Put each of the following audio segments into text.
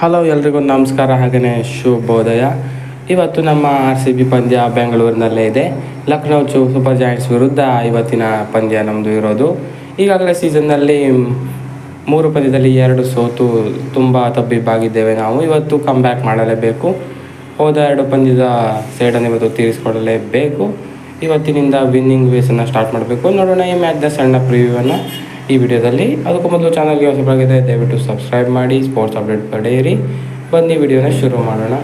Hello ಎಲ್ರಿಗೂ ನಮಸ್ಕಾರ ಹಾಗೆಯೇ ಶುಭೋದಯ. ಇವತ್ತು ನಮ್ಮ ಆರ್ ಸಿ ಬಿ ಪಂದ್ಯ ಬೆಂಗಳೂರಿನಲ್ಲೇ ಇದೆ. ಲಕ್ನೌ ಚು ಸೂಪರ್ ಜಾಯಿಂಟ್ಸ್ ವಿರುದ್ಧ ಇವತ್ತಿನ ಪಂದ್ಯ ನಮ್ಮದು ಇರೋದು. ಈಗಾಗಲೇ ಸೀಸನ್ನಲ್ಲಿ ಮೂರು ಪಂದ್ಯದಲ್ಲಿ ಎರಡು ಸೋತು ತುಂಬ ತಬ್ಬಿಬ್ಬಾಗಿದ್ದೇವೆ ನಾವು. ಇವತ್ತು ಕಮ್ ಬ್ಯಾಕ್ ಮಾಡಲೇಬೇಕು. ಹೋದ ಎರಡು ಪಂದ್ಯದ ಸೈಡನ್ನು ಇವತ್ತು ತೀರಿಸಿಕೊಡಲೇಬೇಕು ಇವತ್ತಿನಿಂದ ವಿನ್ನಿಂಗ್ ವೇಸನ್ನು ಸ್ಟಾರ್ಟ್ ಮಾಡಬೇಕು. ನೋಡೋಣ ಈ ಮ್ಯಾಚ್ನ ಸಣ್ಣ ಪ್ರಿವ್ಯೂವನ್ನು ಈ ವಿಡಿಯೋದಲ್ಲಿ ಅದಕ್ಕೂ ಮೊದಲು ಚಾನಲ್ಗೆ ಹೊಸಬಾಗಿದೆ ದಯವಿಟ್ಟು ಸಬ್ಸ್ಕ್ರೈಬ್ ಮಾಡಿ ಸ್ಪೋರ್ಟ್ಸ್ ಅಪ್ಡೇಟ್ ಪಡೆಯಿರಿ. ಬನ್ನಿ, ವಿಡಿಯೋನ ಶುರು ಮಾಡೋಣ.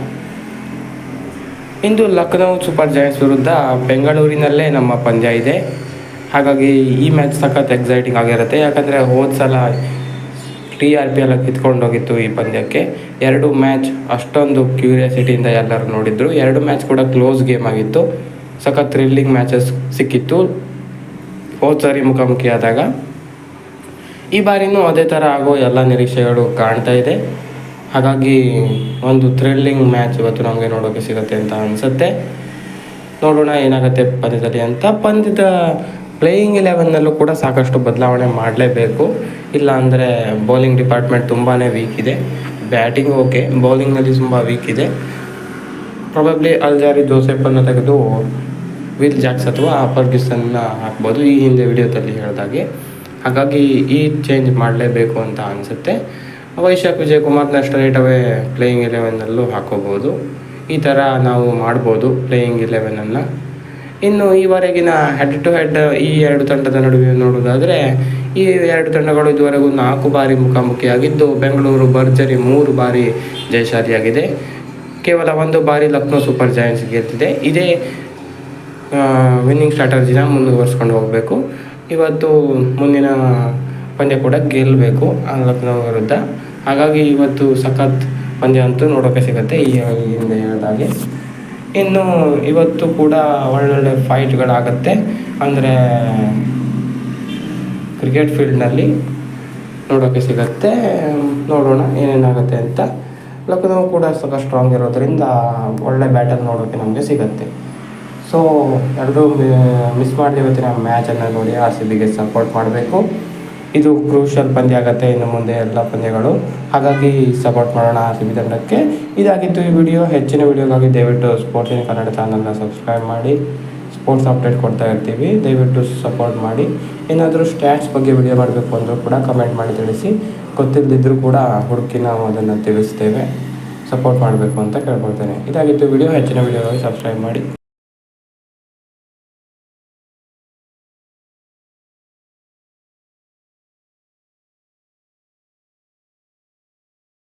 ಇಂದು ಲಖನೌ ಸೂಪರ್ ಜಾಯಿಂಟ್ಸ್ ವಿರುದ್ಧ ಬೆಂಗಳೂರಿನಲ್ಲೇ ನಮ್ಮ ಪಂದ್ಯ ಇದೆ. ಹಾಗಾಗಿ ಈ ಮ್ಯಾಚ್ ಸಖತ್ ಎಕ್ಸೈಟಿಂಗ್ ಆಗಿರುತ್ತೆ. ಯಾಕಂದರೆ ಹೋದ ಸಲ ಟಿ ಆರ್ ಪಿ ಎಲ್ಲ ಕಿತ್ಕೊಂಡೋಗಿತ್ತು ಈ ಪಂದ್ಯಕ್ಕೆ. ಎರಡು ಮ್ಯಾಚ್ ಅಷ್ಟೊಂದು ಕ್ಯೂರಿಯಾಸಿಟಿಯಿಂದ ಎಲ್ಲರೂ ನೋಡಿದ್ರು. ಎರಡು ಮ್ಯಾಚ್ ಕೂಡ ಕ್ಲೋಸ್ ಗೇಮ್ ಆಗಿತ್ತು. ಸಖತ್ ಥ್ರಿಲ್ಲಿಂಗ್ ಮ್ಯಾಚಸ್ ಸಿಕ್ಕಿತ್ತು. ಹೋದ ಸಾರಿ ಮುಖಾಮುಖಿ ಆದಾಗ ಈ ಬಾರಿನೂ ಅದೇ ಥರ ಆಗೋ ಎಲ್ಲ ನಿರೀಕ್ಷೆಗಳು ಕಾಣ್ತಾ ಇದೆ. ಹಾಗಾಗಿ ಒಂದು ಥ್ರಿಲ್ಲಿಂಗ್ ಮ್ಯಾಚ್ ಇವತ್ತು ನಮಗೆ ನೋಡೋಕ್ಕೆ ಸಿಗುತ್ತೆ ಅಂತ ಅನಿಸುತ್ತೆ. ನೋಡೋಣ ಏನಾಗುತ್ತೆ ಪಂದ್ಯದಲ್ಲಿ ಅಂತ. ಪಂದ್ಯದ ಪ್ಲೇಯಿಂಗ್ ಇಲೆವೆನ್ನಲ್ಲೂ ಕೂಡ ಸಾಕಷ್ಟು ಬದಲಾವಣೆ ಮಾಡಲೇಬೇಕು. ಇಲ್ಲ ಅಂದರೆ ಬೌಲಿಂಗ್ ಡಿಪಾರ್ಟ್ಮೆಂಟ್ ತುಂಬಾ ವೀಕ್ ಇದೆ. ಬ್ಯಾಟಿಂಗ್ ಓಕೆ ಬೌಲಿಂಗ್ನಲ್ಲಿ ತುಂಬ ವೀಕ್ ಇದೆ. ಪ್ರಾಬಬ್ಲಿ ಅಲ್ಜಾರಿ ಜೋಸೆಫನ್ನು ತೆಗೆದು ವಿಲ್ ಜಾಕ್ಸ್ ಅಥವಾ ಫರ್ಗ್ಯೂಸನ್ನ ಹಾಕ್ಬೋದು. ಈ ಹಿಂದೆ ವಿಡಿಯೋದಲ್ಲಿ ಹೇಳಿದಾಗೆ. ಹಾಗಾಗಿ ಈ ಚೇಂಜ್ ಮಾಡಲೇಬೇಕು ಅಂತ ಅನಿಸುತ್ತೆ. ವೈಶಾಖ್ ವಿಜಯ್ ಕುಮಾರ್ನ ಸ್ಟ್ರೈಟ್ ಅವೇ ಪ್ಲೇಯಿಂಗ್ ಇಲೆವೆನ್ನಲ್ಲೂ ಹಾಕೋಬೋದು. ಈ ಥರ ನಾವು ಮಾಡ್ಬೋದು ಪ್ಲೇಯಿಂಗ್ ಇಲೆವೆನನ್ನು ಇನ್ನು ಈವರೆಗಿನ ಹೆಡ್ ಟು ಹೆಡ್ ಈ ಎರಡು ತಂಡದ ನಡುವೆ ನೋಡೋದಾದರೆ ಈ ಎರಡು ತಂಡಗಳು ಇದುವರೆಗೂ ನಾಲ್ಕು ಬಾರಿ ಮುಖಾಮುಖಿಯಾಗಿದ್ದು, ಬೆಂಗಳೂರು, ಭರ್ಜರಿ ಮೂರು ಬಾರಿ ಜಯಶಾಲಿಯಾಗಿದೆ. ಕೇವಲ ಒಂದು ಬಾರಿ ಲಕ್ನೋ ಸೂಪರ್ ಜಾಯಿಂಟ್ಸ್ ಗೆದ್ದಿದೆ. ಇದೇ ವಿನ್ನಿಂಗ್ ಸ್ಟ್ರಾಟಜಿನ ಮುಂದುವರ್ಸ್ಕೊಂಡು ಹೋಗಬೇಕು. ಇವತ್ತು ಮುಂದಿನ ಪಂದ್ಯ ಕೂಡ ಗೆಲ್ಲಬೇಕು ಲಕ್ನೋ ವಿರುದ್ಧ. ಹಾಗಾಗಿ ಇವತ್ತು ಸಖತ್ ಪಂದ್ಯ ಅಂತೂ ನೋಡೋಕ್ಕೆ ಸಿಗುತ್ತೆ ಈ ಹಿಂದೆ ಹೇಳಿದಾಗೆ ಇನ್ನು ಇವತ್ತು ಕೂಡ ಒಳ್ಳೊಳ್ಳೆ ಫೈಟ್ಗಳಾಗತ್ತೆ ಅಂದರೆ ಕ್ರಿಕೆಟ್ ಫೀಲ್ಡ್ನಲ್ಲಿ ನೋಡೋಕ್ಕೆ ಸಿಗತ್ತೆ. ನೋಡೋಣ ಏನೇನಾಗುತ್ತೆ ಅಂತ. ಲಕ್ನೋ ಕೂಡ ಸ್ವಲ್ಪ ಸ್ಟ್ರಾಂಗ್ ಇರೋದರಿಂದ ಒಳ್ಳೆ ಬ್ಯಾಟಲ್ ನೋಡೋಕ್ಕೆ ನಮಗೆ ಸಿಗುತ್ತೆ. ಸೊ ಎರಡೂ ಮಿಸ್ ಮಾಡಿದೆ ಇವತ್ತಿನ ಮ್ಯಾಚನ್ನು ನೋಡಿ ಆರ್ ಸಿ ಬಿಗೆ ಸಪೋರ್ಟ್ ಮಾಡಬೇಕು. ಇದು ಕ್ರೂಷಲ್ ಪಂದ್ಯ ಆಗುತ್ತೆ, ಇನ್ನು ಮುಂದೆ ಎಲ್ಲ ಪಂದ್ಯಗಳು. ಹಾಗಾಗಿ ಸಪೋರ್ಟ್ ಮಾಡೋಣ ಆರ್ ಸಿ ಬಿ ತಂಡಕ್ಕೆ. ಇದಾಗಿತ್ತು ಈ ವಿಡಿಯೋ ಹೆಚ್ಚಿನ ವಿಡಿಯೋಗಾಗಿ ದಯವಿಟ್ಟು ಸ್ಪೋರ್ಟ್ಸ್ ಇನ್ ಕನ್ನಡ ಚಾನಲ್ನ ಸಬ್ಸ್ಕ್ರೈಬ್ ಮಾಡಿ. ಸ್ಪೋರ್ಟ್ಸ್ ಅಪ್ಡೇಟ್ ಕೊಡ್ತಾ ಇರ್ತೀವಿ. ದಯವಿಟ್ಟು ಸಪೋರ್ಟ್ ಮಾಡಿ. ಏನಾದರೂ ಸ್ಟ್ಯಾಟ್ಸ್ ಬಗ್ಗೆ ವಿಡಿಯೋ ಮಾಡಬೇಕು ಅಂದರೂ ಕೂಡ ಕಮೆಂಟ್ ಮಾಡಿ ತಿಳಿಸಿ. ಗೊತ್ತಿಲ್ಲದಿದ್ದರೂ ಕೂಡ ಹುಡುಕಿ ನಾವು ಅದನ್ನು ತಿಳಿಸ್ತೇವೆ. ಸಪೋರ್ಟ್ ಮಾಡಬೇಕು ಅಂತ ಕೇಳ್ಕೊಳ್ತೇನೆ. ಇದಾಗಿತ್ತು ವಿಡಿಯೋ ಹೆಚ್ಚಿನ ವಿಡಿಯೋಗಾಗಿ ಸಬ್ಸ್ಕ್ರೈಬ್ ಮಾಡಿ.